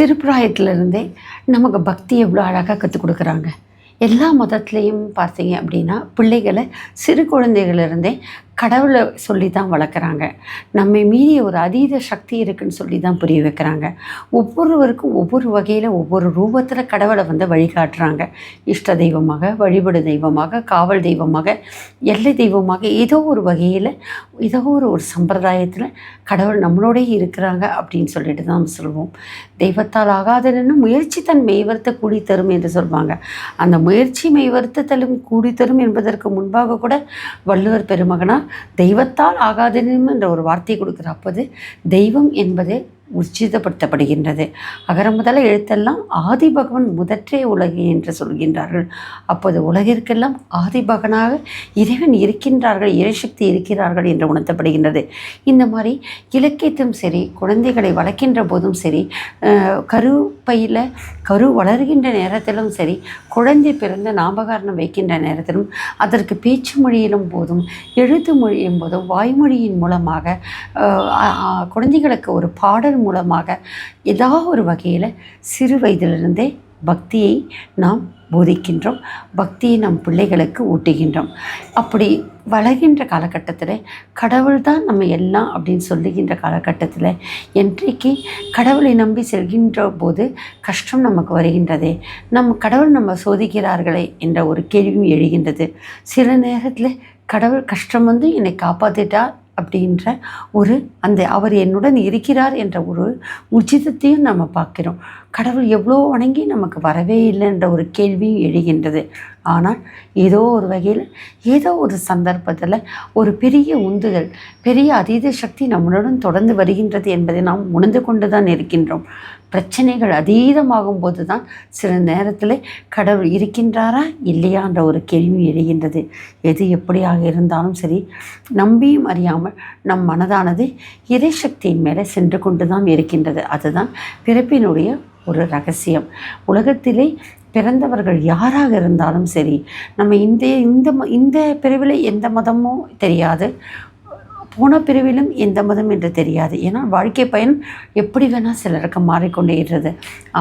சிறு பிராயத்திலிருந்தே நமக்கு பக்தி எவ்வளோ அழகாக கற்றுக் கொடுக்குறாங்க. எல்லா மதத்துலேயும் பார்த்தீங்க அப்படின்னா பிள்ளைகளை சிறு குழந்தைகளிருந்தே கடவுளை சொல்லி தான் வளர்க்குறாங்க. நம்மை மீறி ஒரு அதீத சக்தி இருக்குன்னு சொல்லி தான் புரிய வைக்கிறாங்க. ஒவ்வொருவருக்கும் ஒவ்வொரு வகையில் ஒவ்வொரு ரூபத்தில் கடவுளை வந்து வழிகாட்டுறாங்க. இஷ்ட தெய்வமாக வழிபடு தெய்வமாக காவல் தெய்வமாக எல்லை தெய்வமாக ஏதோ ஒரு வகையில் ஏதோ ஒரு ஒரு சம்பிரதாயத்தில் கடவுள் நம்மளோடே இருக்கிறாங்க அப்படின்னு சொல்லிட்டு தான் நம்ம சொல்லுவோம். தெய்வத்தால் ஆகாதன்னு முயற்சி தன் மெய்வர்த்த கூடி தரும் என்று சொல்லுவாங்க அந்த முயற்சி மெய்வர்த்த தரும் கூடி தரும் என்பதற்கு முன்பாக கூட வள்ளுவர் பெருமகனார் தெய்வத்தால் ஆகாதனும் என்ற ஒரு வார்த்தையை கொடுக்குற அப்போது தெய்வம் என்பது உச்சிதப்படுத்தப்படுகின்றது. அகர முதல எழுத்தெல்லாம் ஆதி பகவன் முதற்றே உலகு என்று சொல்கின்றார்கள். அப்போது உலகிற்கெல்லாம் ஆதி பகனாக இறைவன் இருக்கின்றார்கள் இறைசக்தி இருக்கிறார்கள் என்று உணர்த்தப்படுகின்றது. இந்த மாதிரி இலக்கியத்தும் சரி குழந்தைகளை வளர்க்கின்ற போதும் சரி கருப்பையில் கரு வளர்கின்ற நேரத்திலும் சரி குழந்தை பிறந்த நாமகாரணம் வைக்கின்ற நேரத்திலும் அதற்கு பேச்சு மொழியிலும் போதும் எழுத்து மொழியும் போதும் வாய்மொழியின் மூலமாக குழந்தைகளுக்கு ஒரு பாடல் மூலமாக ஏதாவது ஒரு வகையில் சிறு வயதிலிருந்தே பக்தியை நாம் போதிக்கின்றோம் பக்தியை நம் பிள்ளைகளுக்கு ஊட்டுகின்றோம். அப்படி வளர்கின்ற காலகட்டத்தில் கடவுள் தான் நம்ம எல்லாம் அப்படின்னு சொல்லுகின்ற காலகட்டத்தில் என்றைக்கு கடவுளை நம்பி செல்கின்ற போது கஷ்டம் நமக்கு வருகின்றதே நம் கடவுள் நம்ம சோதிக்கிறார்களே என்ற ஒரு கேள்வியும் எழுகின்றது. சில நேரத்தில் கடவுள் கஷ்டம் வந்து என்னை காப்பாற்றிட்டார் அப்படின்ற ஒரு அந்த அவர் என்னுடன் இருக்கிறார் என்ற ஒரு உச்சிதத்தையும் நம்ம பார்க்கிறோம். கடவுள் எவ்வளோ வணங்கி நமக்கு வரவே இல்லைன்ற ஒரு கேள்வியும் எழுகின்றது. ஆனால் ஏதோ ஒரு வகையில் ஏதோ ஒரு சந்தர்ப்பத்தில் ஒரு பெரிய உந்துதல் பெரிய அதீத சக்தி நம்மளுடன் தொடர்ந்து வருகின்றது என்பதை நாம் உணர்ந்து கொண்டு தான் இருக்கின்றோம். பிரச்சனைகள் அதீதமாகும் போது தான் சில நேரத்தில் கடவுள் இருக்கின்றாரா இல்லையான்ற ஒரு கேள்வி எழுகின்றது. எது எப்படியாக இருந்தாலும் சரி நம்பியும் அறியாமல் நம் மனதானது இறைசக்தியின் மேலே சென்று கொண்டு தான் இருக்கின்றது. அதுதான் பிறப்பினுடைய ஒரு ரகசியம். உலகத்திலே பிறந்தவர்கள் யாராக இருந்தாலும் சரி நம்ம இந்த இந்த ம- இந்த பிரிவில் எந்த மதமும் தெரியாது. போன பிரிவிலும் எந்த மதம் என்று தெரியாது. ஏன்னா வாழ்க்கை பயன் எப்படி வேணால் சிலருக்கு மாறிக்கொண்டே இருக்கிறது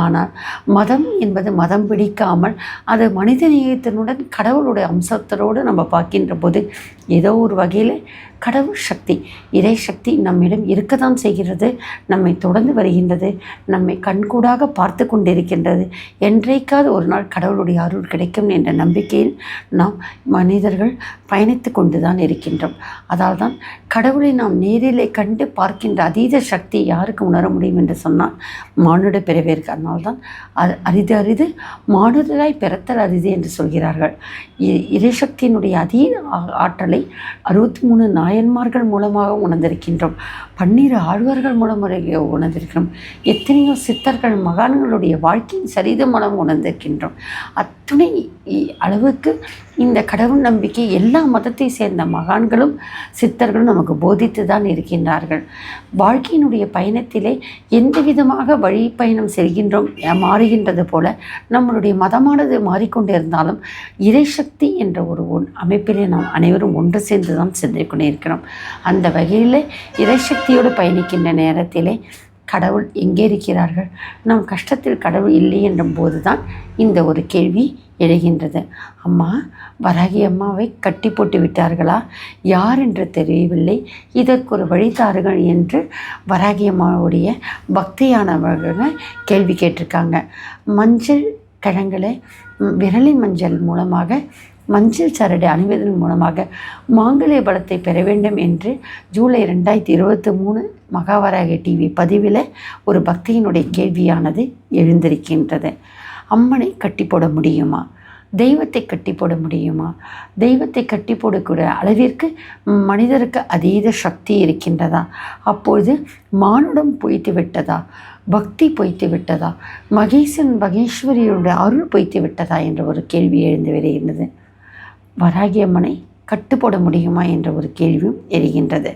ஆனால் மதம் என்பது மதம் பிடிக்காமல் அது மனித நேயத்தினுடன் கடவுளுடைய அம்சத்தோடு நம்ம பார்க்கின்ற போது ஏதோ ஒரு வகையில் கடவுள் சக்தி இறை சக்தி நம்மிடம் இருக்க தான் செய்கிறது நம்மை தொடர்ந்து வருகின்றது நம்மை கண்கூடாக பார்த்து கொண்டிருக்கின்றது. என்றைக்காவது ஒரு நாள் கடவுளுடைய அருள் கிடைக்கும் என்ற நம்பிக்கையில் நாம் மனிதர்கள் பயணித்து கொண்டு தான் இருக்கின்றோம். அதால் தான் கடவுளை நாம் நேரிலே கண்டு பார்க்கின்ற அதீத சக்தி யாருக்கு உணர முடியும் என்று சொன்னால் மானுட பிறவிற்கு அதனால்தான் அது அரிது அரிது மானுடராய் பிறத்தல் அரிது என்று சொல்கிறார்கள். இ- இறைசக்தியினுடைய அதீத ஆ- ஆற்றலை அறுபத்தி மூணு நாயன்மார்கள் மூலமாக உணர்ந்திருக்கின்றோம். பன்னிரு ஆழ்வார்கள் மூலமாக உணர்ந்திருக்கிறோம். எத்தனையோ சித்தர்கள் மகான்களுடைய வாழ்க்கையின் சரிதமனம் மூலம் உணர்ந்திருக்கின்றோம். அத்துணை அளவுக்கு இந்த கடவுள் நம்பிக்கை எல்லா மதத்தை சேர்ந்த மகான்களும் சித்தர்களும் நமக்கு போதித்து தான் இருக்கின்றார்கள். வாழ்க்கையினுடைய பயணத்திலே எந்த விதமாக வழி பயணம் செல்கின்றோம் மாறுகின்றது போல நம்மளுடைய மதமானது மாறிக்கொண்டே இருந்தாலும் இறைசக்தி என்ற ஒரு ஒன் அமைப்பிலே நாம் அனைவரும் ஒன்று சேர்ந்து தான் சென்று கொண்டே இருக்கிறோம் அந்த வகையில் இறைசக்தியோடு பயணிக்கின்ற நேரத்திலே கடவுள் எங்கே இருக்கிறார்கள்? நாம் கஷ்டத்தில் கடவுள் இல்லை என்ற போதுதான் இந்த ஒரு கேள்வி எழுகின்றது. அம்மா வராகி அம்மாவை கட்டி போட்டு விட்டார்களா? யார் என்று தெரியவில்லை. இதற்கு ஒரு வழி தாருங்கள் என்று வராகி அம்மாவுடைய பக்தியானவர்கள் கேள்வி கேட்டிருக்காங்க. மஞ்சள் கிழங்களை விரலின் மஞ்சள் மூலமாக மஞ்சள் சரடு அணிவதன் மூலமாக மாங்கல்ய பலத்தை பெற வேண்டும் என்று ஜூலை ரெண்டாயிரத்தி இருபத்தி மூணு மகாவராக டிவி பதிவில் ஒரு பக்தியினுடைய கேள்வியானது எழுந்திருக்கின்றது. அம்மனை கட்டி போட முடியுமா? தெய்வத்தை கட்டி போட முடியுமா? தெய்வத்தை கட்டி போடக்கூடிய அளவிற்கு மனிதருக்கு அதீத சக்தி இருக்கின்றதா? அப்பொழுது மானுடம் பொய்த்து விட்டதா? பக்தி பொய்த்து விட்டதா? மகேசன் மகேஸ்வரியுடைய அருள் பொய்த்து விட்டதா? என்ற ஒரு கேள்வி எழுந்து வருகின்றது. வராகி அம்மனை கட்டுப்போட முடியுமா? என்ற ஒரு கேள்வியும் எரிகின்றது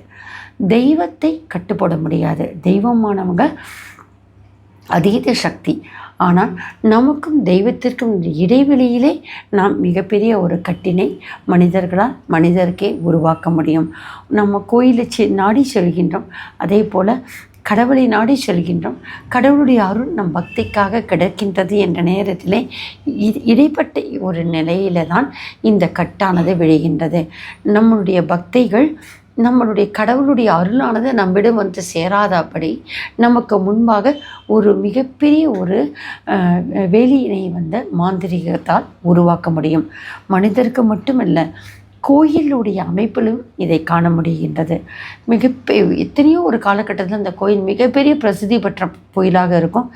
தெய்வத்தை கட்டுப்போட முடியாது. தெய்வமானவங்க அதீத சக்தி ஆனால் நமக்கும் தெய்வத்திற்கும் இடைவெளியிலே நாம் மிகப்பெரிய ஒரு கட்டினை மனிதர்களால் மனிதருக்கே உருவாக்க முடியும். நம்ம கோயிலை செ நாடி செல்கின்றோம். அதே போல் கடவுளை நாடி செல்கின்றோம். கடவுளுடைய அருள் நம் பக்திக்காக கிடைக்கின்றது என்ற நேரத்திலே இ- இடைப்பட்ட ஒரு நிலையில தான் இந்த கட்டானது விழுகின்றது. நம்மளுடைய பக்திகள் நம்மளுடைய கடவுளுடைய அருளானது நம்மிடம் வந்து சேராதபடி நமக்கு முன்பாக ஒரு மிகப்பெரிய ஒரு வேலியினை வந்து மாந்திரிகத்தால் உருவாக்க முடியும். மனிதருக்கு மட்டுமல்ல கோயிலுடைய அமைப்பிலும் இதை காண முடிகின்றது. மிகப்பெ எத்தனையோ ஒரு காலகட்டத்தில் அந்த கோயில் மிகப்பெரிய பிரசித்தி பெற்ற கோயிலாக இருக்கும்.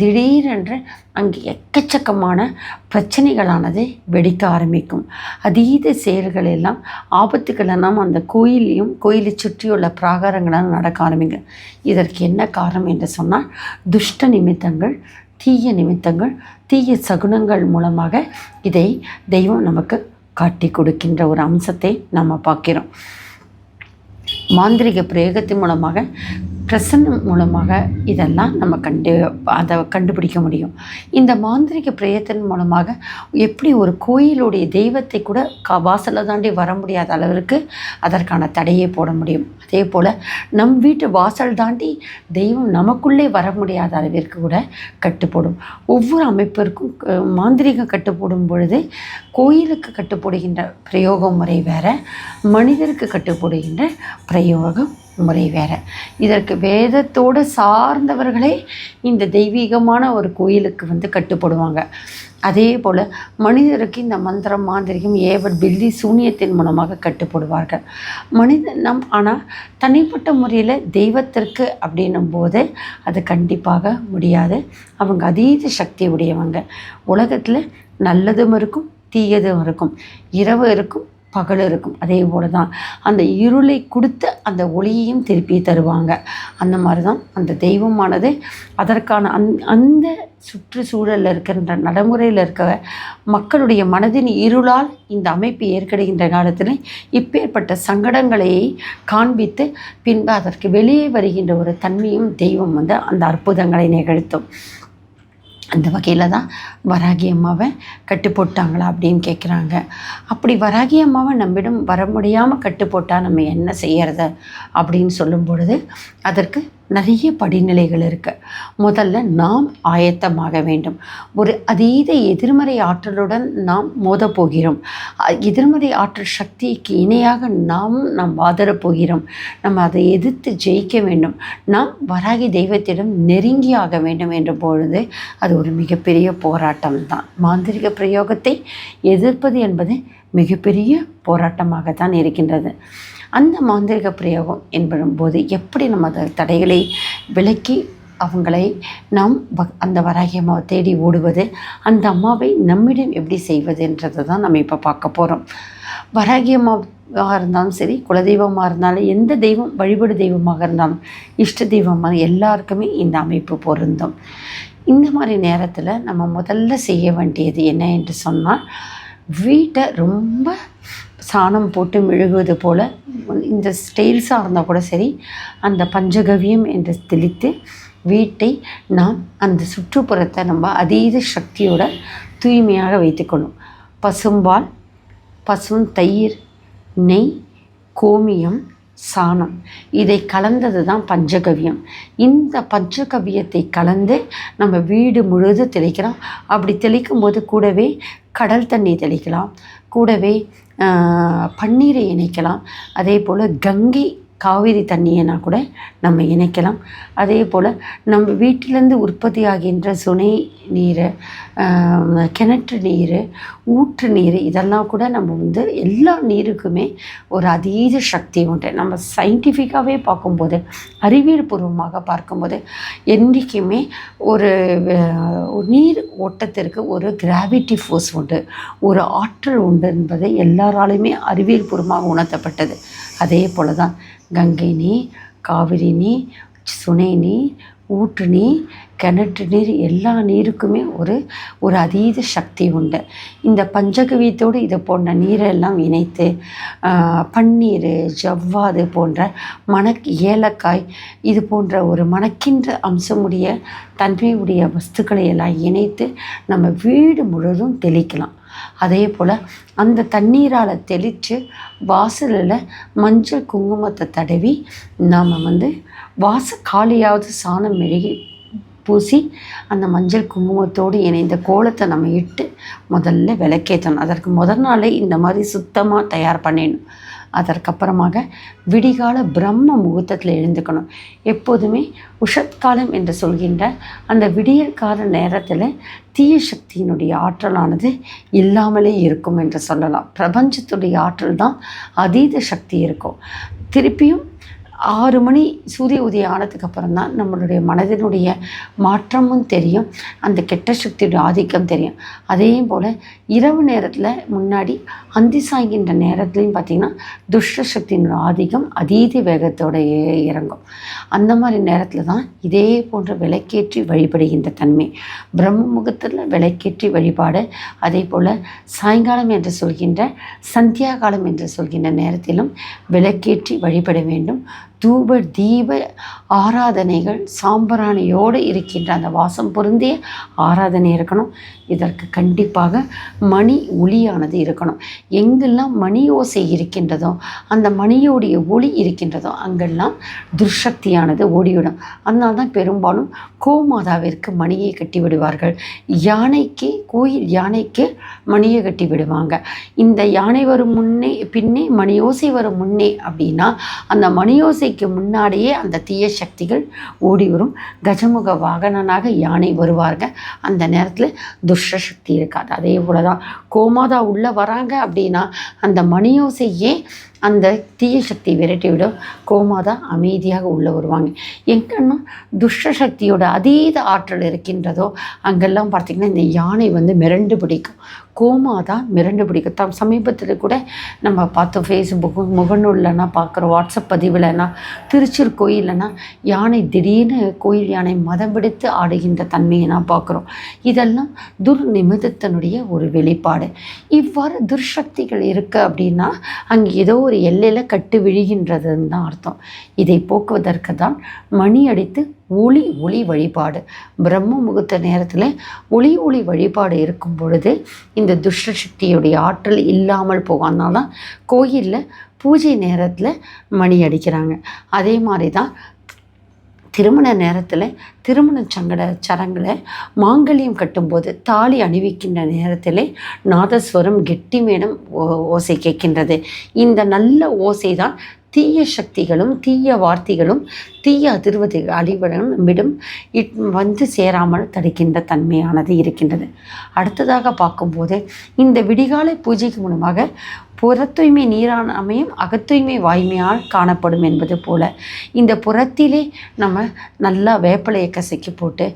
திடீரென்று அங்கே எக்கச்சக்கமான பிரச்சனைகளானது வெடிக்க ஆரம்பிக்கும். அதீத செயல்கள் எல்லாம் ஆபத்துக்கள் எல்லாம் அந்த கோயிலையும் கோயிலை சுற்றியுள்ள பிராகாரங்களால் நடக்க ஆரம்பிக்கும். இதற்கு என்ன காரணம் என்று சொன்னால் துஷ்ட நிமித்தங்கள் தீய நிமித்தங்கள் தீய சகுனங்கள் மூலமாக இதை தெய்வம் நமக்கு காட்டி கொடுக்கின்ற ஒரு அம்சத்தை நம்ம பார்க்கிறோம். மாந்திரிக பிரயோகத்தின் மூலமாக பிரசன்னம் மூலமாக இதெல்லாம் நம்ம கண்டு அதை கண்டுபிடிக்க முடியும். இந்த மாந்திரிக பிரயத்தன் மூலமாக எப்படி ஒரு கோயிலுடைய தெய்வத்தை கூட கா வாசலை தாண்டி வர முடியாத அளவிற்கு அதற்கான தடையை போட முடியும். அதே போல் நம் வீட்டு வாசல் தாண்டி தெய்வம் நமக்குள்ளே வர முடியாத அளவிற்கு கூட கட்டுப்படும். ஒவ்வொரு அமைப்பிற்கும் மாந்திரிகம் மாந்திரீகம் கட்டுப்படும் பொழுது கோயிலுக்கு கட்டுப்படுகின்ற பிரயோக முறை வேறு மனிதருக்கு கட்டுப்படுகின்ற பிரயோகம் முறை வேறு. இதற்கு வேதத்தோடு சார்ந்தவர்களே இந்த தெய்வீகமான ஒரு கோயிலுக்கு வந்து கட்டுப்படுவாங்க. அதே போல் மனிதருக்கு இந்த மந்திரம் மாந்திரிகம் ஏவல் பில்லி சூனியத்தின் மூலமாக கட்டுப்படுவார்கள். மனித நம் ஆனால் தனிப்பட்ட முறையில் தெய்வத்திற்கு அப்படின்னும் போது அது கண்டிப்பாக முடியாது. அவங்க அதீத சக்தி உடையவங்க. உலகத்தில் நல்லதும் இருக்கும் தீயதும் இருக்கும். இரவு இருக்கும் பகல் இருக்கும் அதே போல தான் அந்த இருளை கொடுத்து அந்த ஒளியையும் திருப்பி தருவாங்க. அந்த மாதிரி தான் அந்த தெய்வமானது அதற்கான அந் அந்த சுற்றுச்சூழலில் இருக்கின்ற நடைமுறையில் இருக்க மக்களுடைய மனதின் இருளால் இந்த அமைப்பு ஏற்படுகின்ற காலத்தில் இப்பேற்பட்ட சங்கடங்களை காண்பித்து பின்பு அதற்கு வெளியே வருகின்ற ஒரு தன்மையும் தெய்வம் வந்து அந்த அற்புதங்களை நிகழ்த்தும். அந்த வகையில் தான் வராகி அம்மாவை கட்டு போட்டாங்களா அப்படின்னு கேட்குறாங்க அப்படி வராகி அம்மாவை நம்மிடம் வர முடியாமல் கட்டு போட்டால் நம்ம என்ன செய்யறது அப்படின்னு சொல்லும் பொழுது அதற்கு நிறைய படிநிலைகள் இருக்குது முதல்ல நாம் ஆயத்தமாக வேண்டும். ஒரு அதீத எதிர்மறை ஆற்றலுடன் நாம் மோதப் போகிறோம். எதிர்மறை ஆற்றல் சக்திக்கு இணையாக நாமும் நாம் வாதரப் போகிறோம். நம்ம அதை எதிர்த்து ஜெயிக்க வேண்டும். நாம் வராகி தெய்வத்திடம் நெருங்கி ஆக வேண்டும் என்ற பொழுது அது ஒரு மிகப்பெரிய போராட்டம் தான். மாந்திரிக பிரயோகத்தை எதிர்ப்பது என்பது மிகப்பெரிய போராட்டமாக தான் இருக்கின்றது. அந்த மாந்திரிக பிரயோகம் என்பதும்போது எப்படி நம்ம அதை தடைகளை விலக்கி அவங்களை நாம் வ- அந்த வராகி அம்மாவை தேடி ஓடுவது அந்த அம்மாவை நம்மிடம் எப்படி செய்வதுன்றதை தான் நம்ம இப்போ பார்க்க போகிறோம் வராகி அம்மாவாக இருந்தாலும் சரி குலதெய்வமாக இருந்தாலும் எந்த தெய்வம் வழிபாடு தெய்வமாக இருந்தாலும் இஷ்ட தெய்வமாக எல்லாருக்குமே இந்த அமைப்பு பொருந்தும். இந்த மாதிரி நேரத்தில் நம்ம முதல்ல செய்ய வேண்டியது என்ன என்று சொன்னால் வீட்டை ரொம்ப சாணம் போட்டு மெழுகுவது போல் இந்த ஸ்டைல்ஸாக இருந்தால் கூட சரி அந்த பஞ்சகவியம் என்று தெளித்து வீட்டை நாம் அந்த சுற்றுப்புறத்தை நம்ம அதீத சக்தியோட தூய்மையாக வைத்துக்கணும் பசும்பால் பசும் தயிர் நெய் கோமியம் சாணம். இதை கலந்தது தான் பஞ்சகவியம். இந்த பஞ்சகவியத்தை கலந்து நம்ம வீடு முழுது தெளிக்கிறோம் அப்படி தெளிக்கும் போது கூடவே கடல் தண்ணி தெளிக்கலாம். கூடவே பன்னீரை இணைக்கலாம். அதே போல் கங்கை காவிரி தண்ணியனா கூட நம்ம இணைக்கலாம். அதே போல் நம்ம வீட்டிலேருந்து உற்பத்தியாகின்ற சுனை நீர் கிணற்று நீர் ஊற்று நீர் இதெல்லாம் கூட நம்ம வந்து எல்லா நீருக்குமே ஒரு அதீத சக்தி உண்டு. நம்ம சயின்டிஃபிக்காகவே பார்க்கும்போது அறிவியல் பூர்வமாக பார்க்கும்போது என்றைக்குமே ஒரு நீர் ஓட்டத்திற்கு ஒரு கிராவிட்டி ஃபோர்ஸ் உண்டு. ஒரு ஆற்றல் உண்டு என்பது எல்லாராலையுமே அறிவியல் பூர்வமாக உணர்த்தப்பட்டது. அதே போல தான் கங்கை நீர் காவிரி நீர் சுனை நீர் ஊற்று நீர் கிணற்று நீர் எல்லா நீருக்குமே ஒரு ஒரு அதீத சக்தி உண்டு. இந்த பஞ்சகவியத்தோடு இது போன்ற நீரெல்லாம் இணைத்து பன்னீர் ஜவ்வாது போன்ற மணக் ஏலக்காய் இது போன்ற ஒரு மணக்கின்ற அம்சமுடைய தன்மையுடைய வஸ்துக்களை எல்லாம் இணைத்து நம்ம வீடு முழுவதும் தெளிக்கலாம். அதே போல் அந்த தண்ணீரால் தெளித்து வாசலில் மஞ்சள் குங்குமத்தை தடவி நாம் வந்து வாச காலியாவது சாணம் மெழுகி பூசி அந்த மஞ்சள் குங்குமத்தோடு இணைந்த கோலத்தை நம்ம இட்டு முதல்ல விளக்கேற்றணும். அதற்கு முதல் நாளே இந்த மாதிரி சுத்தமாக தயார் பண்ணிடணும். அதற்கப்புறமாக விடிகால பிரம்ம முகூர்த்தத்தில் எழுந்துக்கணும். எப்போதுமே உஷத்காலம் என்று சொல்கின்ற அந்த விடியற்கால நேரத்தில் தீய சக்தியினுடைய ஆற்றலானது இல்லாமலே இருக்கும் என்று சொல்லலாம். பிரபஞ்சத்துடைய ஆற்றல் தான் அதீத சக்தி இருக்கும். திருப்பியும் ஆறு மணி சூரிய உதயம் ஆனதுக்கு அப்புறம் தான் நம்மளுடைய மனதினுடைய மாற்றமும் தெரியும். அந்த கெட்ட சக்தியுடைய ஆதிக்கம் தெரியும். அதே போல் இரவு நேரத்தில் முன்னாடி அந்தி சாய்கின்ற நேரத்துலையும் பார்த்திங்கன்னா துஷ்ட சக்தியினுடைய ஆதிக்கம் அதீத வேகத்தோட இறங்கும். அந்த மாதிரி நேரத்தில் தான் இதே போன்ற விளக்கேற்றி வழிபடுகின்ற தன்மை. பிரம்ம முகத்தில் விளக்கேற்றி வழிபாடு அதே போல் சாயங்காலம் என்று சொல்கின்ற சந்தியா காலம் என்று சொல்கின்ற நேரத்திலும் விளக்கேற்றி வழிபட வேண்டும். தூப தீப ஆராதனைகள் சாம்பிராணியோடு இருக்கின்ற அந்த வாசம் பொருந்திய ஆராதனை இருக்கணும். இதற்கு கண்டிப்பாக மணி ஒளியானது இருக்கணும். எங்கெல்லாம் மணி ஓசை இருக்கின்றதோ அந்த மணியோடைய ஒளி இருக்கின்றதோ அங்கெல்லாம் துர்சக்தியானது ஓடிவிடும். அதனால தான் பெரும்பாலும் கோமாதாவிற்கு மணியை கட்டி விடுவார்கள் யானைக்கு கோயில் யானைக்கு மணியை கட்டி விடுவாங்க இந்த யானை வரும் முன்னே பின்னே மணி ஓசை வரும் முன்னே அப்படின்னா அந்த மணியோசை மணியோசைக்கு முன்னாடியே அந்த தீய சக்திகள் ஓடி வரும் கஜமுக வாகனனாக யானை வருவாங்க அந்த நேரத்தில் துஷ்ட சக்தி இருக்காது. அதே போல தான் கோமாதா உள்ளே வராங்க அப்படின்னா அந்த மணியோசையே அந்த தீய சக்தி விரட்டி விடும் கோமாதா அமைதியாக உள்ளே வருவாங்க. எங்கன்னா துஷ்ட சக்தியோட அதீத ஆற்றல் இருக்கின்றதோ அங்கெல்லாம் பார்த்திங்கன்னா இந்த யானை வந்து மிரண்டு பிடிக்கும். கோமா தான் மிரண்டு பிடிக்கும் சமீபத்தில் கூட நம்ம பார்த்தோம் ஃபேஸ்புக்கு முகநூல்லனா பார்க்குறோம் வாட்ஸ்அப் பதிவில்னா திருச்சூர் கோயிலனா யானை திடீர்னு கோயில் யானை மதம் பிடித்து ஆடுகின்ற தன்மையை நான் பார்க்குறோம். இதெல்லாம் துர்நிமித்தத்தினுடைய ஒரு வெளிப்பாடு. இவ்வாறு துர்சக்திகள் இருக்குது அப்படின்னா அங்கே ஏதோ ஒரு எல்லையில் கட்டு விழுகின்றதுன்னு தான் அர்த்தம். இதை போக்குவதற்கு தான் மணி அடித்து ஒளி ஒளி வழிபாடு. பிரம்ம முகூர்த்த நேரத்தில் ஒளி ஒளி வழிபாடு இருக்கும் பொழுது இந்த துஷ்ட சக்தியுடைய ஆற்றல் இல்லாமல் போகும் அதனால தான் கோயிலில் பூஜை நேரத்தில் மணி அடிக்கிறாங்க. அதே மாதிரி தான் திருமண நேரத்தில் திருமண சங்கட சடங்கில் மாங்கல்யம் கட்டும்போது தாலி அணிவிக்கின்ற நேரத்தில் நாதஸ்வரம் கெட்டி மேடம் ஓ- ஓசை கேட்கின்றது. இந்த நல்ல ஓசை தான் தீய சக்திகளும் தீய வார்த்தைகளும் தீய அதிர்வதி அழிவுகளும் நம்மிடம் இட் வந்து சேராமல் தடுக்கின்ற தன்மையானது இருக்கின்றது. அடுத்ததாக பார்க்கும்போது இந்த விடிகாலை பூஜைக்கு மூலமாக புறத்தூய்மை நீரான அமையும் அகத்தூய்மை வாய்மையால் காணப்படும் என்பது போல இந்த புறத்திலே நம்ம நல்லா வேப்பிலையை கசக்கி போட்டு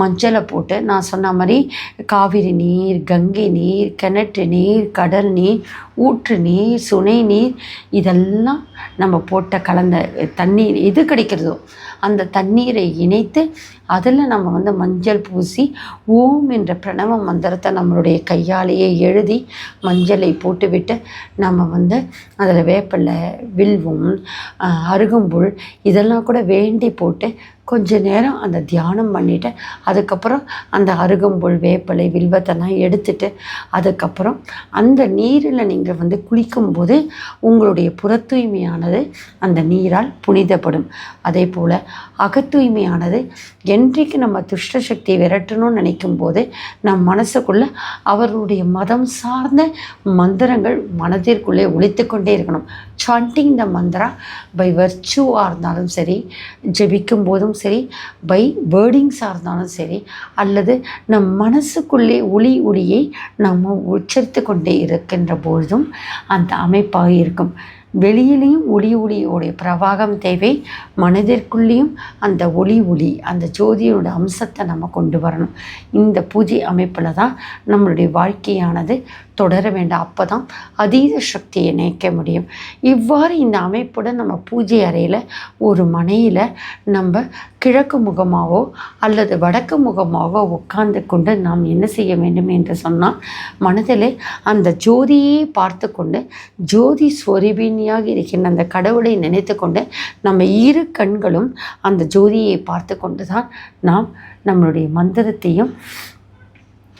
மஞ்சளை போட்டு நான் சொன்ன மாதிரி காவிரி நீர் கங்கை நீர் கிணற்று நீர் கடல் நீர் ஊற்று நீர் சுனை நீர் இதெல்லாம் நம்ம போட்ட கலந்த தண்ணீர் எது கிடைக்கிறதோ அந்த தண்ணீரை இணைத்து அதில் நம்ம வந்து மஞ்சள் பூசி ஓம் என்ற பிரணவ மந்திரத்தை நம்மளுடைய கையாலேயே எழுதி மஞ்சளை போட்டுவிட்டு நம்ம வந்து அதில் வேப்பிலை வில்வம் அருகம்புல் இதெல்லாம் கூட வேண்டி போட்டு கொஞ்ச நேரம் அந்த தியானம் பண்ணிவிட்டு அதுக்கப்புறம் அந்த அருகம்புல் வேப்பிலை வில்வத்தெல்லாம் எடுத்துட்டு அதுக்கப்புறம் அந்த நீரில் நீங்கள் வந்து குளிக்கும்போது உங்களுடைய புற தூய்மையானது அந்த நீரால் புனிதப்படும். அதே போல் அகத்தூய்மையானது. என்றைக்கு நம்ம துஷ்ட சக்தியை விரட்டணும்னு நினைக்கும் போது நம் மனசுக்குள்ளே அவருடைய மதம் சார்ந்த மந்திரங்கள் மனதிற்குள்ளே ஒழித்து கொண்டே இருக்கணும். சாண்டிங் த மந்திரா பை வர்ச்சுவாக இருந்தாலும் சரி ஜெபிக்கும் போதும் சரி பை வேர்டிங்ஸாக இருந்தாலும் சரி அல்லது நம் மனசுக்குள்ளே ஒளி ஒளியை நம்ம உச்சரித்து கொண்டே இருக்கின்ற பொழுதும் அந்த அமைப்பாக இருக்கும். வெளியிலையும் ஒளி ஒளியோடைய பிரவாகம் தேவை மனதிற்குள்ளேயும் அந்த ஒளி ஒளி அந்த ஜோதியோட அம்சத்தை நம்ம கொண்டு வரணும். இந்த பூஜை அமைப்பில் தான் நம்மளுடைய வாழ்க்கையானது தொடர வேண்டாம். அப்போ தான் அதீத சக்தியை நினைக்க முடியும். இவ்வாறு இந்த அமைப்புடன் நம்ம பூஜை அறையில் ஒரு மனையில் நம்ம கிழக்கு முகமாகவோ அல்லது வடக்கு முகமாகவோ உட்கார்ந்து கொண்டு நாம் என்ன செய்ய வேண்டும் என்று சொன்னால் மனதில் அந்த ஜோதியை பார்த்து கொண்டு ஜோதி ஸ்வரூபிணியாக இருக்கின்ற அந்த கடவுளை நினைத்து கொண்டு நம்ம இரு கண்களும் அந்த ஜோதியை பார்த்து கொண்டு தான் நாம் நம்மளுடைய மந்திரத்தையும்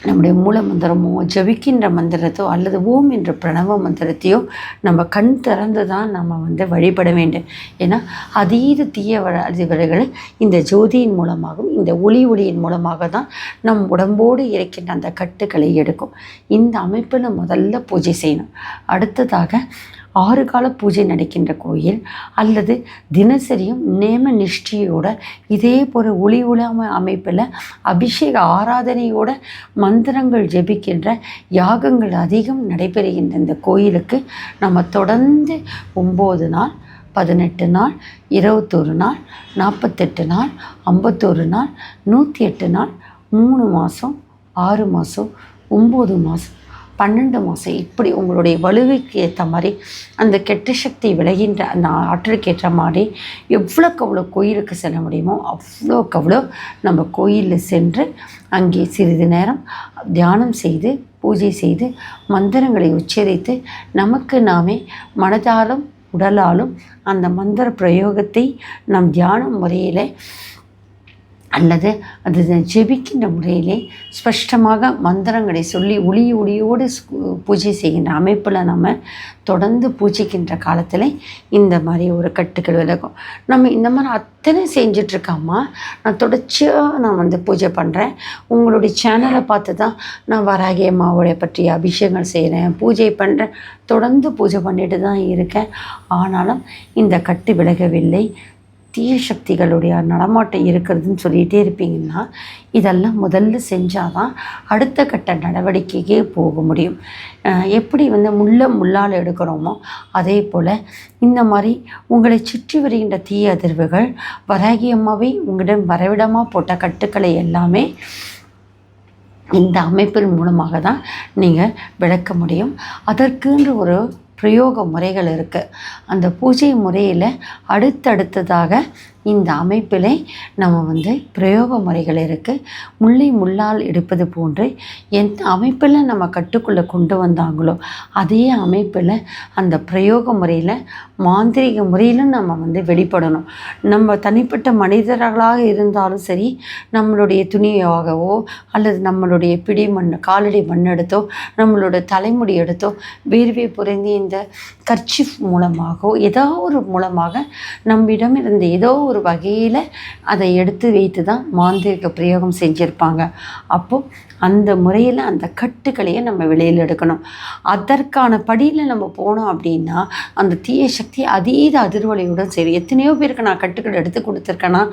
நம்முடைய மூல மந்திரமோ ஜபிக்கின்ற மந்திரத்தோ அல்லது ஓம் என்ற பிரணவ மந்திரத்தையோ நம்ம கண் திறந்து தான் நம்ம வந்து வழிபட வேண்டும். ஏன்னா அதீத தீய வ- அதிர்வுகளை இந்த ஜோதியின் மூலமாகவும் இந்த ஒளி ஒளியின் மூலமாக தான் நம் உடம்போடு இருக்கின்ற அந்த கட்டுக்களை எடுக்கும். இந்த அமைப்பில் முதல்ல பூஜை செய்யணும். அடுத்ததாக ஆறு கால பூஜை நடக்கின்ற கோயில் அல்லது தினசரியும் நேம நிஷ்டியோட இதே போல ஒளி உலாம அமைப்பில் அபிஷேக ஆராதனையோட மந்திரங்கள் ஜெபிக்கின்ற யாகங்கள் அதிகம் நடைபெறுகின்ற இந்த கோயிலுக்கு நம்ம தொடர்ந்து ஒம்பது நாள் பதினெட்டு நாள் இருபத்தொரு நாள் நாற்பத்தெட்டு நாள் ஐம்பத்தொரு நாள் நூற்றி எட்டு நாள் மூணு மாதம் ஆறு மாதம் ஒம்பது மாதம் பன்னெண்டு மாதம் இப்படி உங்களுடைய வலுவுக்கு ஏற்ற மாதிரி அந்த கெட்ட சக்தி விளைகின்ற அந்த ஆற்றலுக்கு ஏற்ற மாதிரி எவ்வளோக்கு அவ்வளோ கோயிலுக்கு செல்ல முடியுமோ அவ்வளோக்கு அவ்வளோ நம்ம கோயிலில் சென்று அங்கே சிறிது நேரம் தியானம் செய்து பூஜை செய்து மந்திரங்களை உச்சரித்து நமக்கு நாமே மனதாலும் உடலாலும் அந்த மந்திர பிரயோகத்தை நம் தியானம் முறையில் அல்லது அது ஜெபிக்கின்ற முறையிலே ஸ்பஷ்டமாக மந்திரங்களை சொல்லி ஒளி ஒளியோடு பூஜை செய்கின்ற அமைப்பில் நம்ம தொடர்ந்து பூஜிக்கின்ற காலத்தில் இந்த மாதிரி ஒரு கட்டுக்கள் விலகும். நம்ம இந்த மாதிரி அத்தனை செஞ்சிட்ருக்காமா? நான் தொடர்ச்சியாக நான் வந்து பூஜை பண்ணுறேன் உங்களுடைய சேனலை பார்த்து தான் நான் வராகி அம்மாவுடைய பற்றிய அபிஷேகங்கள் செய்கிறேன் பூஜை பண்ணுறேன் தொடர்ந்து பூஜை பண்ணிட்டு தான் இருக்கேன். ஆனாலும் இந்த கட்டு விலகவில்லை. தீய சக்திகளுடைய நடமாட்டம் இருக்கிறதுன்னு சொல்லிகிட்டே இருப்பீங்கன்னா இதெல்லாம் முதல்ல செஞ்சால் தான் அடுத்த கட்ட நடவடிக்கைக்கே போக முடியும். எப்படி வந்து முள்ள முள்ளால் எடுக்கிறோமோ அதே போல் இந்த மாதிரி உங்களை சுற்றி வருகின்ற தீய அதிர்வுகள் வராகி உங்களிடம் வரவிடமாக போட்ட கட்டுக்களை எல்லாமே இந்த அமைப்பின் மூலமாக தான் நீங்கள் விளக்க முடியும். அதற்குன்ற ஒரு பிரயோக முறைகள் இருக்குது அந்த பூஜை முறையில் அடுத்தடுத்ததாக இந்த அமைப்பிலே நம்ம வந்து பிரயோக முறைகள் இருக்குது முல்லை முள்ளால் எடுப்பது போன்று எந்த அமைப்பில் நம்ம கட்டுக்குள்ளே கொண்டு வந்தாங்களோ அதே அமைப்பில் அந்த பிரயோக முறையில் மாந்திரிக முறையிலும் நம்ம வந்து வெளிப்படணும். நம்ம தனிப்பட்ட மனிதர்களாக இருந்தாலும் சரி நம்மளுடைய துணியாகவோ அல்லது நம்மளுடைய பிடி மண் காலடி மண் எடுத்தோ நம்மளோட தலைமுடி எடுத்தோ வேர்வை புரிந்து இந்த கர்ச்சிஃப் மூலமாகவோ ஏதோ ஒரு மூலமாக நம்மிடம் இருந்த ஏதோ ஒரு வகையில் அதை எடுத்து வைத்து தான் மாந்திரிக பிரயோகம் செஞ்சுருப்பாங்க. அப்போது அந்த முறையில் அந்த கட்டுக்களையே நம்ம வெளியில் எடுக்கணும். அதற்கான படியில் நம்ம போனோம் அப்படின்னா அந்த தீய சக்தி அதீத அதிர்வலையுடன் சரி. எத்தனையோ பேருக்கு நான் கட்டுக்கள் எடுத்து கொடுத்துருக்கேன்னா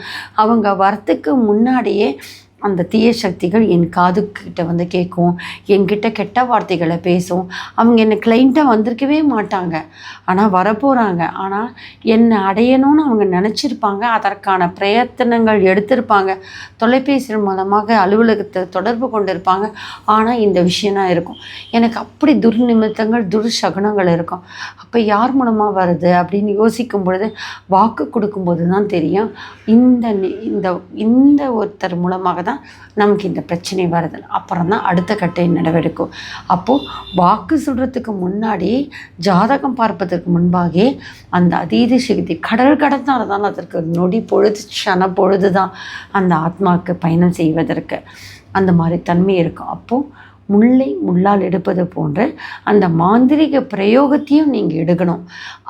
அவங்க வரத்துக்கு முன்னாடியே அந்த தீய சக்திகள் என் காதுக்கிட்ட வந்து கேட்கும். என்கிட்ட கெட்ட வார்த்தைகளை பேசும். அவங்க என்னை கிளைண்ட்டாக வந்திருக்கவே மாட்டாங்க. ஆனால் வரப்போகிறாங்க ஆனால் என்னை அடையணும்னு அவங்க நினச்சிருப்பாங்க. அதற்கான பிரயத்தனங்கள் எடுத்திருப்பாங்க. தொலைபேசி மூலமாக அலுவலகத்தை தொடர்பு கொண்டிருப்பாங்க. ஆனால் இந்த விஷயம்தான் இருக்கும். எனக்கு அப்படி துர்நிமித்தங்கள் துர்சகுனங்கள் இருக்கும். அப்போ யார் மூலமாக வருது அப்படின்னு யோசிக்கும் பொழுது வாக்கு கொடுக்கும்போது தான் தெரியும். இந்த இந்த இந்த ஒருத்தர் மூலமாக தான் நமக்கு இந்த பிரச்சனை வருது. அப்புறம் தான் அடுத்த கட்டை நடவடிக்கும் அப்போது வாக்கு சொல்கிறதுக்கு முன்னாடி ஜாதகம் பார்ப்பதற்கு முன்பாகவே அந்த அதீத சக்தி கடல் கடந்தால்தான் அதற்கு நொடி பொழுது க்ஷண பொழுது தான் அந்த ஆத்மாவுக்கு பயணம் செய்வதற்கு அந்த மாதிரி தன்மை இருக்கும். அப்போது முல்லை முள்ளால் எடுப்பது போன்று அந்த மாந்திரிக பிரயோகத்தையும் நீங்கள் எடுக்கணும்.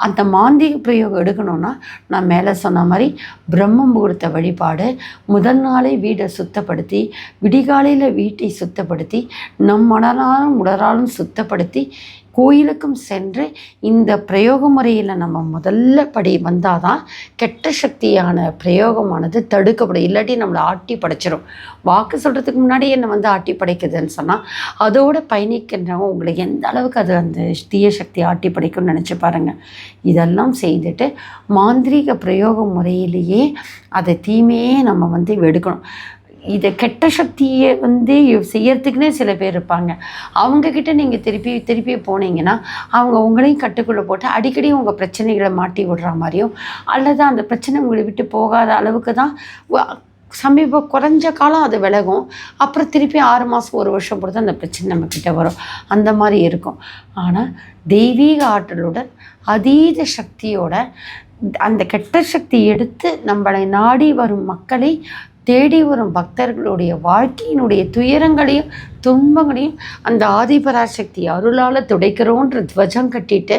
அந்த மாந்திரிக பிரயோகம் எடுக்கணும்னா நான் மேலே சொன்ன மாதிரி பிரம்ம முகூர்த்த வழிபாடு முதல் நாளே வீடை சுத்தப்படுத்தி விடிகாலையில் வீட்டை சுத்தப்படுத்தி நம் மனதாலும் உடலாலும் சுத்தப்படுத்தி கோயிலுக்கும் சென்று இந்த பிரயோக முறையில் நம்ம முதல்ல படி வந்தால் தான் கெட்ட சக்தியான பிரயோகமானது தடுக்கப்படும். இல்லாட்டி நம்மளை ஆட்டி படைச்சிடும் வாக்கு சொல்கிறதுக்கு முன்னாடி என்னை வந்து ஆட்டி படைக்குதுன்னு சொன்னால் அதோட பயணிக்கின்றவங்க உங்களை எந்த அளவுக்கு அது அந்த தீய சக்தி ஆட்டி படைக்கும்னு நினச்சி பாருங்கள் இதெல்லாம் செய்துட்டு மாந்திரீக பிரயோக முறையிலேயே அதை தீமையே நம்ம வந்து எடுக்கணும். இதை கெட்ட சக்தியை வந்து செய்யறதுக்குன்னே சில பேர் இருப்பாங்க. அவங்கக்கிட்ட நீங்கள் திருப்பி திருப்பி போனீங்கன்னா அவங்க உங்களையும் கட்டுக்குள்ளே போட்டு அடிக்கடி உங்கள் பிரச்சனைகளை மாட்டி விடுற மாதிரியும் அல்லது அந்த பிரச்சனை உங்களை விட்டு போகாத அளவுக்கு தான் சமீப குறைஞ்ச காலம் அது விலகும். அப்புறம் திருப்பி ஆறு மாதம் ஒரு வருஷம் பொறுத்து அந்த பிரச்சனை நம்மக்கிட்ட வரும். அந்த மாதிரி இருக்கும். ஆனால் தெய்வீக ஆற்றலுடன் அதீத சக்தியோட அந்த கெட்ட சக்தி எடுத்து நம்மளை நாடி வரும் மக்களை தேடி வரும் பக்தர்களுடைய வாழ்க்கையினுடைய துயரங்களையும் துன்பங்களையும் அந்த ஆதிபராசக்தி அருளால் துடைக்கிறோன்ற துவஜம் கட்டிட்டு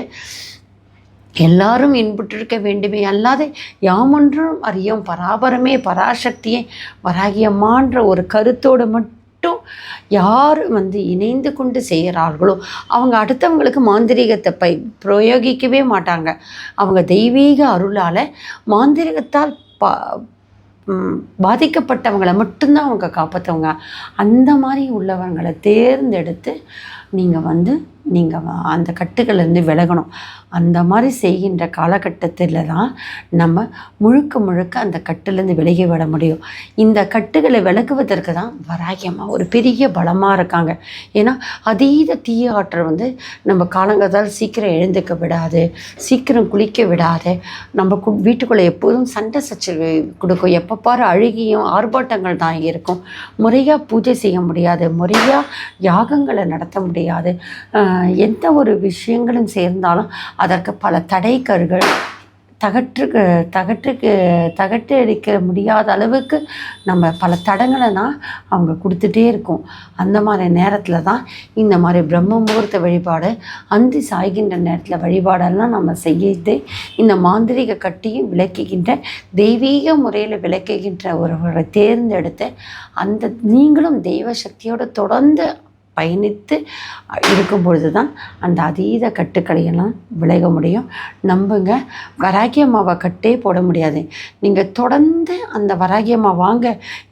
எல்லாரும் இன்புற்றிருக்க வேண்டுமே அல்லாது யாமொன்றும் அறியும் பராபரமே பராசக்தியே வராகியம்மான்ற ஒரு கருத்தோடு மட்டும் யார் வந்து இணைந்து கொண்டு செய்கிறார்களோ அவங்க அடுத்தவங்களுக்கு மாந்திரீகத்தை பை பிரயோகிக்கவே மாட்டாங்க. அவங்க தெய்வீக அருளால் மாந்திரிகத்தால் ப பாதிக்கப்பட்டவங்களை மட்டும்தான் அவங்க காப்பாற்றுவாங்க அந்த மாதிரி உள்ளவங்களை தேர்ந்தெடுத்து நீங்கள் வந்து நீங்கள் அந்த கட்டுகள்லேருந்து விலகணும். அந்த மாதிரி செய்கின்ற காலகட்டத்தில் தான் நம்ம முழுக்க முழுக்க அந்த கட்டுலேருந்து விலகி விட முடியும். இந்த கட்டுகளை விலகுவதற்கு தான் வராகியமாக ஒரு பெரிய பலமாக இருக்காங்க. ஏன்னா அதீத தீய ஆற்றல் வந்து நம்ம காலங்கத்தால் சீக்கிரம் எழுந்துக்க விடாது சீக்கிரம் குளிக்க விடாது. நம்ம கு வீட்டுக்குள்ளே எப்போதும் சண்டை சச்சரவு கொடுக்கும். எப்போ பாரு அழுகியும் ஆர்ப்பாட்டங்கள் தான் இருக்கும். முறையாக பூஜை செய்ய முடியாது. முறையாக யாகங்களை நடத்த முடியாது. எந்த ஒரு விஷயங்களும் சேர்ந்தாலும் அதற்கு பல தடைக்கர்கள் தகற்றுக்கு தகற்றுக்கு தகட்டு அடிக்க முடியாத அளவுக்கு நம்ம பல தடங்களை தான் அவங்க கொடுத்துட்டே இருக்கோம். அந்த மாதிரி நேரத்தில் தான் இந்த மாதிரி பிரம்ம முகூர்த்த வழிபாடு அந்தி சாய்கின்ற நேரத்தில் வழிபாடெல்லாம் நம்ம செய்து இந்த மாந்திரிக கட்டியும் விளக்குகின்ற தெய்வீக முறையில் விளக்குகின்ற ஒருவரை தேர்ந்தெடுத்து அந்த நீங்களும் தெய்வ சக்தியோடு தொடர்ந்து பயணித்து இருக்கும் பொழுது தான் அந்த அதீத கட்டுக்களையெல்லாம் விலக முடியும். நம்புங்க வராகியம்மாவை கட்டே போட முடியாது. நீங்கள் தொடர்ந்து அந்த வராகியம்மா வாங்க.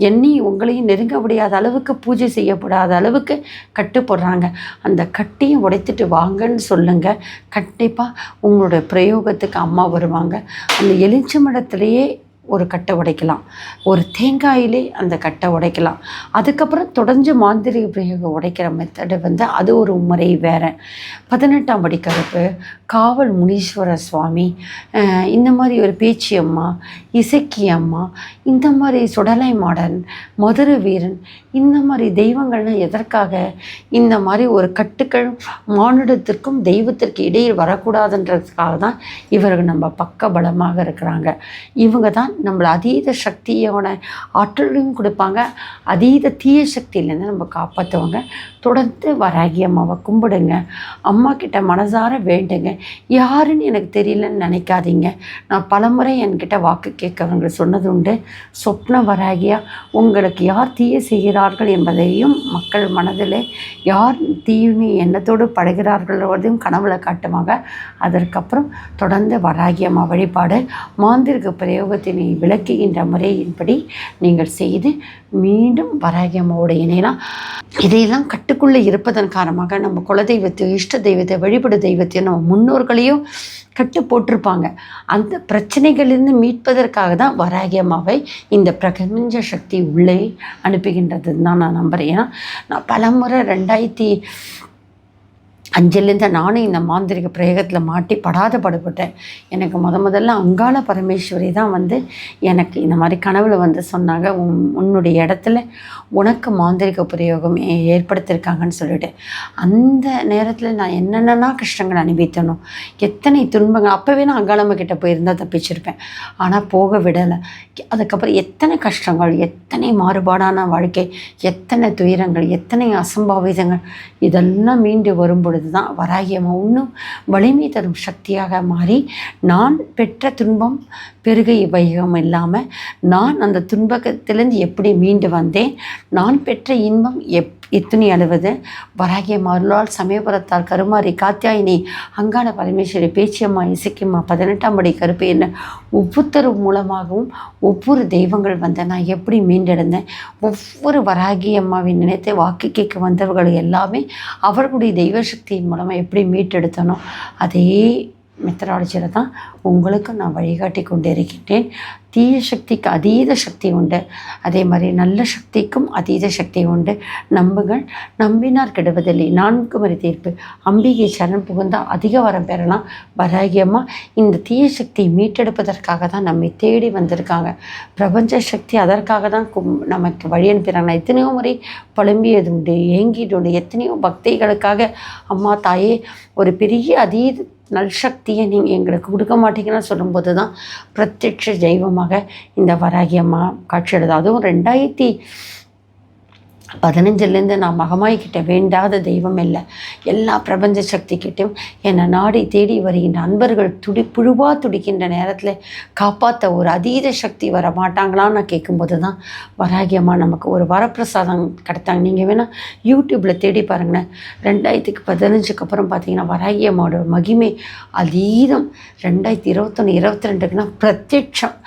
எண்ணி உங்களையும் நெருங்க முடியாத அளவுக்கு பூஜை செய்யப்படாத அளவுக்கு கட்டு போடுறாங்க. அந்த கட்டையும் உடைத்துட்டு வாங்கன்னு சொல்லுங்கள் கண்டிப்பாக உங்களோட பிரயோகத்துக்கு அம்மா வருவாங்க. அந்த எலிச்சமடத்திலேயே ஒரு கட்டை உடைக்கலாம். ஒரு தேங்காயிலே அந்த கட்டை உடைக்கலாம். அதுக்கப்புறம் தொடர்ந்து மாந்திரிக பிரயோகம் உடைக்கிற மெத்தடு வந்து அது ஒரு முறை வேறு. பதினெட்டாம் படி கருப்பு காவல் முனீஸ்வர சுவாமி இந்த மாதிரி ஒரு பேச்சி அம்மா இசக்கி அம்மா இந்த மாதிரி சுடலை மாடன் மதுரை வீரன் இந்த மாதிரி தெய்வங்கள்லாம் எதற்காக இந்த மாதிரி ஒரு கட்டுக்கள் மானுடத்திற்கும் தெய்வத்திற்கு இடையில் வரக்கூடாதுன்றதுக்காக தான் இவர்கள் நம்ம பக்க பலமாக இருக்கிறாங்க. இவங்க தான் நம்மளை அதீத சக்தியோட ஆற்றலையும் கொடுப்பாங்க. அதீத தீய சக்தியிலேருந்து நம்ம காப்பாற்றுவாங்க தொடர்ந்து வராகி அம்மாவை கும்பிடுங்க. அம்மா கிட்ட மனசார வேண்டுங்க. யாருன்னு எனக்கு தெரியலன்னு நினைக்காதீங்க. நான் பலமுறை என்கிட்ட வாக்கு கேட்கவங்க சொன்னது உண்டு. சொப்ன வராகியா? உங்களுக்கு யார் தீய செய்கிறார்கள் என்பதையும் மக்கள் மனதில் யார் தீமை எண்ணத்தோடு படுகிறார்கள்வதையும் கனவுல காட்டுவாங்க. அதற்கப்புறம் தொடர்ந்து வராகி அம்மா வழிபாடு. மாந்திரிக பிரயோகத்தின் விளக்குகின்ற முறையின்படி நீங்கள் செய்து மீண்டும் வராகி அம்மாவோட இணையலாம். இதையெல்லாம் கட்டுக்குள்ளே இருப்பதன் காரணமாக நம்ம குலதெய்வத்தை இஷ்ட தெய்வத்தை வழிபடு தெய்வத்தையும் நம்ம முன்னோர்களையும் கட்டு போட்டிருப்பாங்க. அந்த பிரச்சனைகளிலிருந்து மீட்பதற்காக தான் வராகி அம்மாவை இந்த பிரபஞ்ச சக்தி உள்ளே அனுப்புகின்றது தான் நான் நம்புகிறேன் ஏன்னா நான் பலமுறை ரெண்டாயிரத்தி அஞ்சிலேருந்து நானும் இந்த மாந்திரிக பிரயோகத்தில் மாட்டி படாத படுபட்டேன். எனக்கு முத முதல்ல அங்காள பரமேஸ்வரி தான் வந்து எனக்கு இந்த மாதிரி கனவில் வந்து சொன்னாங்க. உன் உன்னுடைய இடத்துல உனக்கு மாந்திரிக பிரயோகம் ஏ- ஏற்படுத்தியிருக்காங்கன்னு சொல்லிட்டு. அந்த நேரத்தில் நான் என்னென்னா கஷ்டங்கள் அனுபவித்தனும் எத்தனை துன்பங்கள் அப்போவே நான் அங்காளம்ம கிட்டே போயிருந்தால் தப்பிச்சிருப்பேன். ஆனால் போக விடலை. அதுக்கப்புறம் எத்தனை கஷ்டங்கள் எத்தனை மாறுபாடான வாழ்க்கை எத்தனை துயரங்கள் எத்தனை அசம்பாவிதங்கள் இதெல்லாம் மீண்டு வரும் பொழுது தான் வராகியம்மா இன்னும் வலிமை தரும் சக்தியாக மாறி நான் பெற்ற துன்பம் பெருகை வைகம் இல்லாமல் நான் அந்த துன்பத்திலேருந்து எப்படி மீண்டு வந்தேன்? நான் பெற்ற இன்பம் எப் எத்துணி அழுவது. வராகிய அருளால் சமயபுரத்தால் கருமாரி காத்தியாயினி அங்காள பரமேஸ்வரி பேச்சியம்மா இசைக்கியம்மா பதினெட்டாம் படி கருப்பு என்ன? ஒவ்வொருத்தர் மூலமாகவும் ஒவ்வொரு தெய்வங்கள் வந்த நான் எப்படி மீண்டெடுந்தேன் ஒவ்வொரு வராகி அம்மாவின் நினைத்து வாக்கு கேட்க வந்தவர்கள் எல்லாமே அவர்களுடைய தெய்வ சக்தியின் மூலமாக எப்படி மீட்டெடுத்தனோ அதே மெத்தடாலஜியில் தான் உங்களுக்கு நான் வழிகாட்டி கொண்டு இருக்கின்றேன். தீய சக்திக்கு அதீத சக்தி உண்டு. அதே மாதிரி நல்ல சக்திக்கும் அதீத சக்தி உண்டு. நம்புங்கள் நம்பினார் கெடுவதில்லை. நான்கு மணி தீர்ப்பு. அம்பிகை சரண் புகுந்தால் அதிக வரம் பெறலாம். வராகியமாக இந்த தீய சக்தியை மீட்டெடுப்பதற்காக தான் நம்மை தேடி வந்திருக்காங்க. பிரபஞ்ச சக்தி அதற்காக தான் கும் நமக்கு வழி அனுப்புகிறாங்க. எத்தனையோ முறை புலம்பியது உண்டு ஏங்கிட்டு உண்டு எத்தனையோ பக்திகளுக்காக அம்மா தாயே ஒரு பெரிய அதீத நல் சக்தியை நீங்கள் எங்களுக்கு கொடுக்க மாட்டீங்கன்னு சொல்லும்போது தான் பிரத்யட்ச தெய்வமாக இந்த வராகியம்மா காட்சி அதுவும் ரெண்டாயிரத்தி பதினஞ்சுலேருந்து நான் மகமாய்கிட்ட வேண்டாத தெய்வம் இல்லை. எல்லா பிரபஞ்ச சக்திக்கிட்டையும் என்னை நாடி தேடி வருகின்ற அன்பர்கள் துடி புழுவா துடிக்கின்ற நேரத்தில் காப்பாற்ற ஒரு அதீத சக்தி வர மாட்டாங்களான்னு நான் கேட்கும்போது தான் வராகியம்மா நமக்கு ஒரு வரப்பிரசாதம் கிடைத்தாங்க. நீங்கள் வேணால் யூடியூப்பில் தேடி பாருங்களேன். ரெண்டாயிரத்துக்கு பதினஞ்சுக்கு அப்புறம் பார்த்தீங்கன்னா வராகியம்மாவோட மகிமை அதீதம். ரெண்டாயிரத்தி இருபத்தொன்று இருபத்தி ரெண்டுக்குன்னா பிரத்யட்சம்.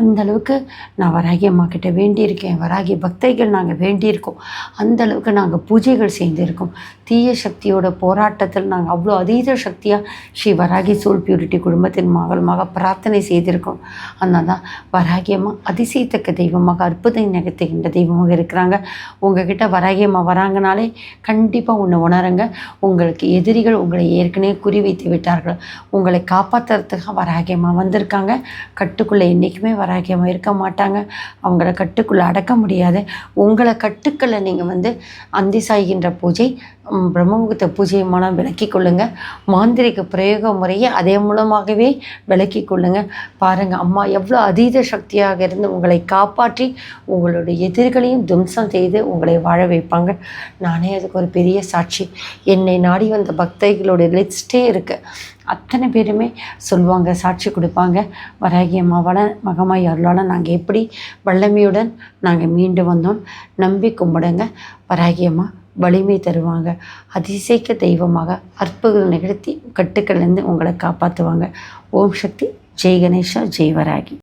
அந்த அளவுக்கு நான் வராகி அம்மா கிட்ட வேண்டியிருக்கேன். வராகி பக்தைகள் நாங்கள் வேண்டியிருக்கோம். அந்த அளவுக்கு நாங்கள் பூஜைகள் செய்திருக்கோம். தீய சக்தியோட போராட்டத்தில் நாங்கள் அவ்வளோ அதீத சக்தியாக ஸ்ரீ வராகி சோல் பியூரிட்டி குடும்பத்தின் மகளுமாக பிரார்த்தனை செய்திருக்கோம். அதனால் தான் வராகி அம்மா அதிசயத்தக்க தெய்வமாக அற்புதம் நிகழ்த்துகின்ற தெய்வமாக இருக்கிறாங்க. உங்ககிட்ட வராகி அம்மா வராங்கனாலே கண்டிப்பாக ஒன்று உணருங்க. உங்களுக்கு எதிரிகள் உங்களை ஏற்கனவே குறிவைத்து விட்டார்கள். உங்களை காப்பாற்றுறதுக்காக வராகி அம்மா வந்திருக்காங்க. கட்டுக்குள்ளே என்றைக்குமே வர அம்மா இருக்க மாட்டாங்க. அவங்கள கட்டுக்குள்ளே அடக்க முடியாது. உங்களை கட்டுக்களை நீங்கள் வந்து அந்தி சாய்கின்ற பூஜை ம், பிரம்மமுகூர்த்த பூஜை மூலம் விளக்கிக் மாந்திரிக பிரயோக முறையை அதே மூலமாகவே விளக்கி கொள்ளுங்கள் பாருங்கள் அம்மா எவ்வளோ அதீத சக்தியாக இருந்து உங்களை காப்பாற்றி உங்களுடைய எதிரிகளையும் தும்சம் செய்து உங்களை வாழ வைப்பாங்க. நானே அதுக்கு ஒரு பெரிய சாட்சி. என்னை நாடி வந்த பக்தைகளோட லிஸ்ட்டே இருக்குது அத்தனை பேருமே சொல்லுவாங்க சாட்சி கொடுப்பாங்க. வராகி அம்மாவால் மகமாய் அருளால் நாங்கள் எப்படி வல்லமையுடன் நாங்கள் மீண்டு வந்தோம் நம்பி கும்பிடுங்க. வராகி அம்மா வலிமை தருவாங்க. அதிசயிக்க தெய்வமாக அற்புதங்கள் நிகழ்த்தி கட்டுக்கள்லேருந்து உங்களை காப்பாற்றுவாங்க ஓம் சக்தி. ஜெய் கணேஷா ஜெய் வராகி.